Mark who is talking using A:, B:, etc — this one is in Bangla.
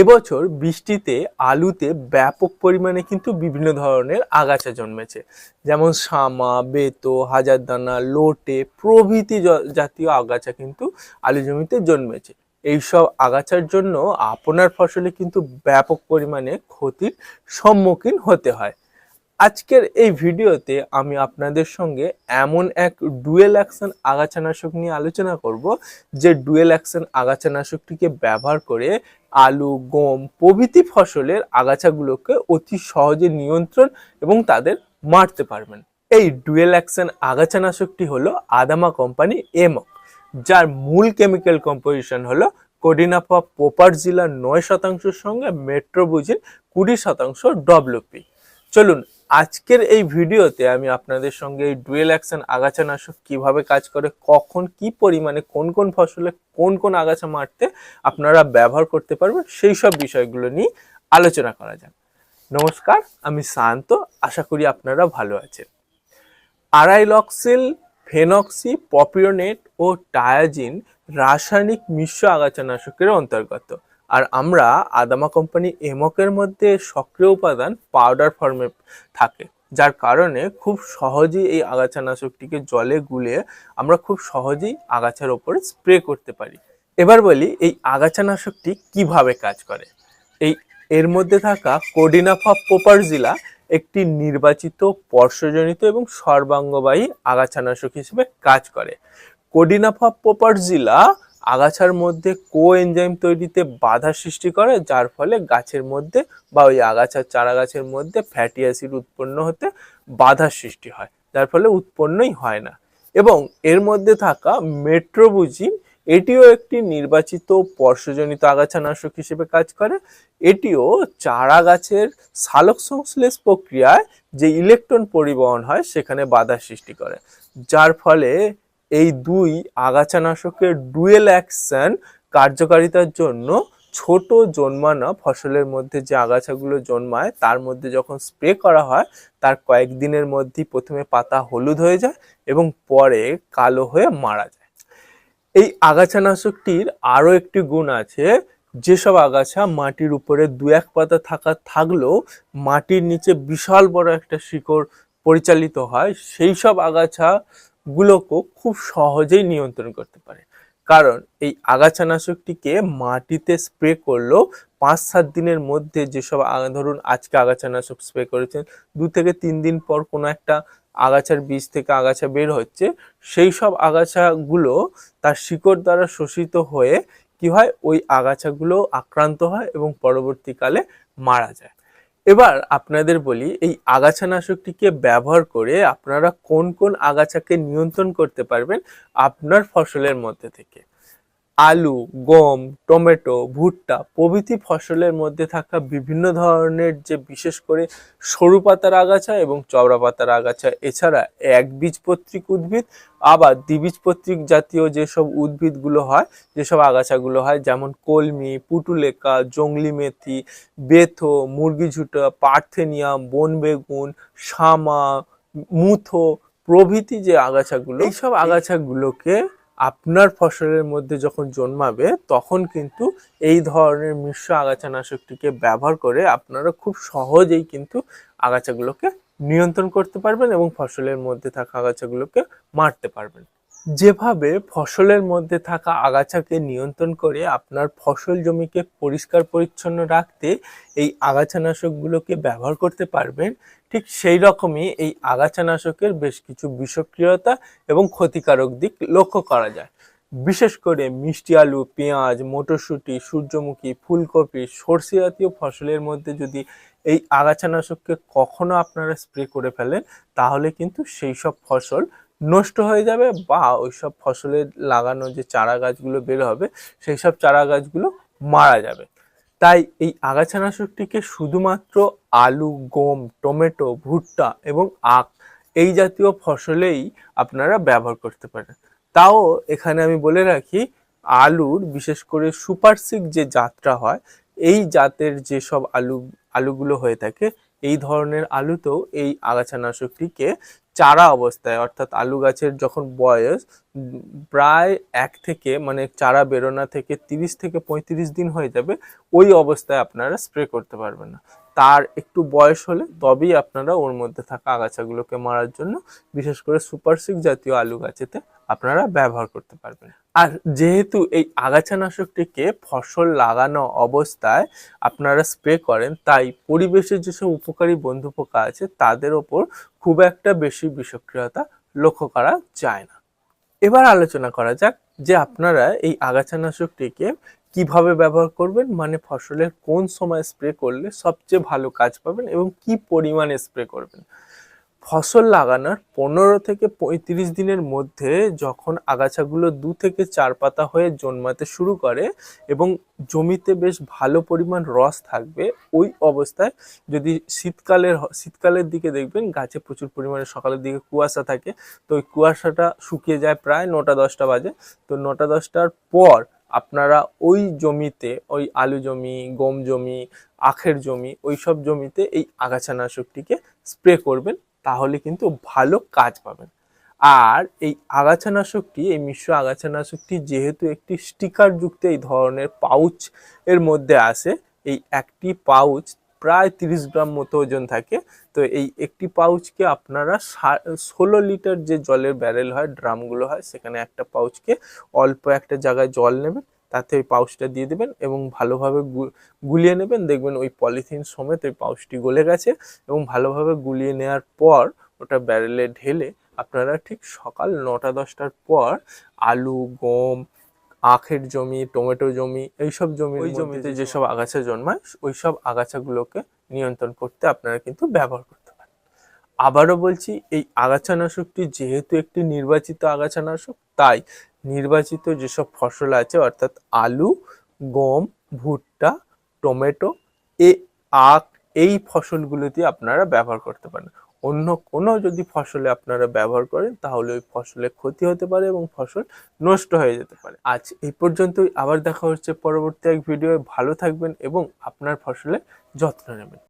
A: এবছর বৃষ্টিতে, আলুতে ব্যাপক পরিমাণে কিন্তু বিভিন্ন ধরনের আগাছা জন্মেছে। যেমন শামা বেতো, হাজারদানা, লোটে প্রভৃতি জাতীয় আগাছা কিন্তু আলু জমিতে জন্মেছে। এইসব আগাছার জন্য আপনার ফসলে কিন্তু ব্যাপক পরিমাণে ক্ষতির সম্মুখীন হতে হয়। আজকের এই ভিডিওতে আমি আপনাদের সঙ্গে এমন এক ডুয়েল অ্যাকশন আগাছানাশক নিয়ে আলোচনা করব, যে ডুয়েল অ্যাকশন আগাছানাশকটিকে ব্যবহার করে আলু, গম প্রভৃতি ফসলের আগাছাগুলোকে অতি সহজে নিয়ন্ত্রণ এবং তাদের মারতে পারবেন। এই ডুয়েল অ্যাকশন আগাছানাশকটি হলো আদামা কোম্পানি এমক, যার মূল কেমিক্যাল কম্পোজিশন হলো কোডিনাফা পোপার জেলার নয় শতাংশের সঙ্গে মেট্রোবুজিন কুড়ি শতাংশ ডব্লিউপি। চলুন আজকের এই ভিডিওতে আমি আপনাদের সঙ্গে এই ডুয়েল অ্যাকশন আগাছানাশক কীভাবে কাজ করে, কখন কি পরিমাণে, কোন কোন ফসলে কোন কোন আগাছা মারতে আপনারা ব্যবহার করতে পারবেন, সেই সব বিষয়গুলো নিয়ে আলোচনা করা যাক। নমস্কার, আমি শান্ত, আশা করি আপনারা ভালো আছেন। আরাইলক্সিল, ফেনক্সি পপিওনেট ও টায়াজিন রাসায়নিক মিশ্র আগাছানাশকের অন্তর্গত। আর আমরা আদামা কোম্পানি এমকের মধ্যে সক্রিয় উপাদান পাউডার ফর্মে থাকে, যার কারণে খুব সহজেই এই আগাছানাশকটিকে জলে গুলে আমরা খুব সহজেই আগাছার ওপরে স্প্রে করতে পারি। এবার বলি, এই আগাছানাশকটি কীভাবে কাজ করে? এই, এর মধ্যে থাকা কোডিনাফা পোপারজিলা একটি নির্বাচিত পর্শজনিত এবং সর্বাঙ্গবাহী আগাছানাশক হিসেবে কাজ করে। কোডিনাফা পোপারজিলা আগাছার মধ্যে কো এনজাইম তৈরিতে বাধা সৃষ্টি করে, যার ফলে গাছের মধ্যে বা ওই আগাছার চারা গাছের মধ্যে ফ্যাটি অ্যাসিড উৎপন্ন হতে বাধার সৃষ্টি হয়, যার ফলে উৎপন্নই হয় না। এবং এর মধ্যে থাকা মেট্রোবুজিন, এটিও একটি নির্বাচিত পর্শজনিত আগাছানাশক হিসেবে কাজ করে। এটিও চারা গাছের সালোক সংশ্লেষ প্রক্রিয়ায় যে ইলেকট্রন পরিবহন হয়, সেখানে বাধা সৃষ্টি করে, যার ফলে এই দুই আগাছানাশকের ডুয়েল অ্যাকশন কার্যকারিতার জন্য ছোট জন্মানো ফসলের মধ্যে যে আগাছাগুলো জন্মায়, তার মধ্যে যখন স্প্রে করা হয়, তার কয়েকদিনের মধ্যেই প্রথমে পাতা হলুদ হয়ে যায় এবং পরে কালো হয়ে মারা যায়। এই আগাছানাশকটির আরও একটি গুণ আছে, যেসব আগাছা মাটির উপরে দু এক পাতা থাকা থাকলেও মাটির নিচে বিশাল বড় একটা শিকড় পরিচালিত হয়, সেই সব আগাছাগুলোকেও খুব সহজেই নিয়ন্ত্রণ করতে পারে। কারণ এই আগাছানাশকটিকে মাটিতে স্প্রে করলেও পাঁচ সাত দিনের মধ্যে যেসব ধরুন আজকে আগাছানাশক স্প্রে করেছেন, দু থেকে তিন দিন পর কোনো একটা আগাছার বীজ থেকে আগাছা বের হচ্ছে, সেই সব আগাছাগুলো তার শিকড় দ্বারা শোষিত হয়ে কি হয়? ওই আগাছাগুলো আক্রান্ত হয় এবং পরবর্তীকালে মারা যায়। এবার আপনাদের বলি, এই আগাছানাশকটিকে ব্যবহার করে আপনারা কোন কোন আগাছাকে নিয়ন্ত্রণ করতে পারবেন আপনার ফসলের মধ্যে থেকে। আলু গম টমেটো ভুট্টা প্রভৃতি ফসলের মধ্যে থাকা বিভিন্ন ধরনের যে বিশেষ করে সরু পাতার আগাছা এবং চওড়া পাতার আগাছা এছাড়া একবীজপত্রিক উদ্ভিদ আবার দ্বিবীজপত্রিক জাতীয় যেসব উদ্ভিদগুলো হয় যেসব আগাছাগুলো হয় যেমন কলমি পুটুলেকা জংলি মেথি বেথো মুরগিঝুটা পার্থেনিয়াম বনবেগুন শামা মুথো প্রভৃতি যে আগাছাগুলো এইসব আগাছাগুলোকে আপনার ফসলের মধ্যে যখন জন্মাবে, তখন কিন্তু এই ধরনের মিশ্র আগাছানাশকটিকে ব্যবহার করে আপনারা খুব সহজেই কিন্তু আগাছাগুলোকে নিয়ন্ত্রণ করতে পারবেন এবং ফসলের মধ্যে থাকা আগাছাগুলোকে মারতে পারবেন। যেভাবে ফসলের মধ্যে থাকা আগাছাকে নিয়ন্ত্রণ করে আপনার ফসল জমিকে পরিষ্কার পরিচ্ছন্ন রাখতে এই আগাছানাশকগুলোকে ব্যবহার করতে পারবেন ঠিক সেই রকমই এই আগাছানাশকের বেশ কিছু বিষক্রিয়তা এবং ক্ষতিকারক দিক লক্ষ্য করা যায়। বিশেষ করে মিষ্টি আলু, পেঁয়াজ, মটরশুঁটি, সূর্যমুখী, ফুলকপি, সর্ষে জাতীয় ফসলের মধ্যে যদি এই আগাছানাশককে কখনো আপনারা স্প্রে করে ফেলেন, তাহলে কিন্তু সেই সব ফসল নষ্ট হয়ে যাবে বা ওই সব ফসলের লাগানো যে চারা গাছগুলো বের হবে, সেই সব চারা গাছগুলো মারা যাবে। তাই এই আগাছানাশকটিকে শুধুমাত্র আলু, গম, টমেটো, ভুট্টা এবং আখ এই জাতীয় ফসলেই আপনারা ব্যবহার করতে পারেন। তাও এখানে আমি বলে রাখি, আলুর বিশেষ করে সুপারসিক যে জাতটা হয়, এই জাতের যেসব আলু, আলুগুলো হয়ে থাকে, এই ধরনের আলুতেও এই আগাছানাশকটিকে চারা অবস্থায়, অর্থাৎ আলু গাছের যখন বয়স, প্রায় এক থেকে মানে চারা বেরোনা থেকে তিরিশ থেকে পঁয়ত্রিশ দিন হয়ে যাবে, ওই অবস্থায় আপনারা স্প্রে করতে পারবেন না। তার একটু বয়স হলে তবেই আপনারা ওর মধ্যে থাকা আগাছাগুলোকে মারার জন্য বিশেষ করে সুপার সিক্স জাতীয় আলু গাছেতে আপনারা ব্যবহার করতে পারবেন। আর যেহেতু এই আগাছানাশকটিকে ফসল লাগানো অবস্থায় আপনারা স্প্রে করেন, তাই পরিবেশের যেসব উপকারী বন্ধু পোকা আছে তাদের ওপর খুব একটা বেশি বিষক্রিয়তা লক্ষ্য করা যায় না। এবার আলোচনা করা যাক যে আপনারা এই আগাছানাশকটিকে কীভাবে ব্যবহার করবেন মানে ফসলের কোন সময় স্প্রে করলে সবচেয়ে ভালো কাজ পাবেন এবং কি পরিমাণে স্প্রে করবেন। ফসল লাগানোর পনেরো থেকে পঁয়ত্রিশ দিনের মধ্যে যখন আগাছাগুলো দু থেকে চার পাতা হয়ে জন্মাতে শুরু করে এবং জমিতে বেশ ভালো পরিমাণ রস থাকবে, ওই অবস্থায় যদি শীতকালের শীতকালের দিকে দেখবেন গাছে প্রচুর পরিমাণে সকালের দিকে কুয়াশা থাকে, তো ওই কুয়াশাটা শুকিয়ে যায় প্রায় নটা দশটা বাজে। তো নটা দশটার পর আপনারা ওই জমিতে, ওই আলু জমি, গম জমি, আখের জমি ওই সব জমিতে এই আগাছানাশকটিকে স্প্রে করবেন। তাহলে কিন্তু ভালো কাজ পাবেন। আর এই আগাছানাশকটি এই মিশ্র আগাছানাশকটি যেহেতু একটি স্টিকার যুক্ত এই ধরনের পাউচ এর মধ্যে আসে, এই একটি পাউচ প্রায় তিরিশ গ্রাম মতো ওজন থাকে। তো এই একটি পাউচকে আপনারা ষোলো লিটার যে জলের ব্যারেল হয় ড্রামগুলো হয়, সেখানে একটা পাউচকে অল্প একটা জায়গায় জল নেবেন। তাতে ওই পাউচটা দিয়ে দেবেন এবং ভালোভাবে গুলিয়ে নেবেন। দেখবেন ওই পলিথিন সমেত ওই পাউচটি গলে গেছে এবং ভালোভাবে গুলিয়ে নেওয়ার পর ওটা ব্যারেলে ঢেলে আপনারা ঠিক সকাল নটা দশটার পর আলু গম আখের জমি টমেটো জমি এইসব জমি ওই জমিতে যেসব আগাছা জন্মায় ওই সব আগাছাগুলোকে নিয়ন্ত্রণ করতে আপনারা কিন্তু ব্যবহার করতে পারেন। আবারও বলছি এই আগাছানাশকটি যেহেতু একটি নির্বাচিত আগাছানাশক তাই নির্বাচিত যেসব ফসল আছে, অর্থাৎ আলু, গম, ভুট্টা, টমেটো, এ আখ, এই ফসলগুলোতে আপনারা ব্যবহার করতে পারেন। অন্য কোনো যদি ফসলে আপনারা ব্যবহার করেন, তাহলে ওই ফসলে ক্ষতি হতে পারে এবং ফসল নষ্ট হয়ে যেতে পারে। আজ এই পর্যন্তই। আবার দেখা হচ্ছে পরবর্তী এক ভিডিও ভালো থাকবেন এবং আপনার ফসলের যত্ন নেবেন।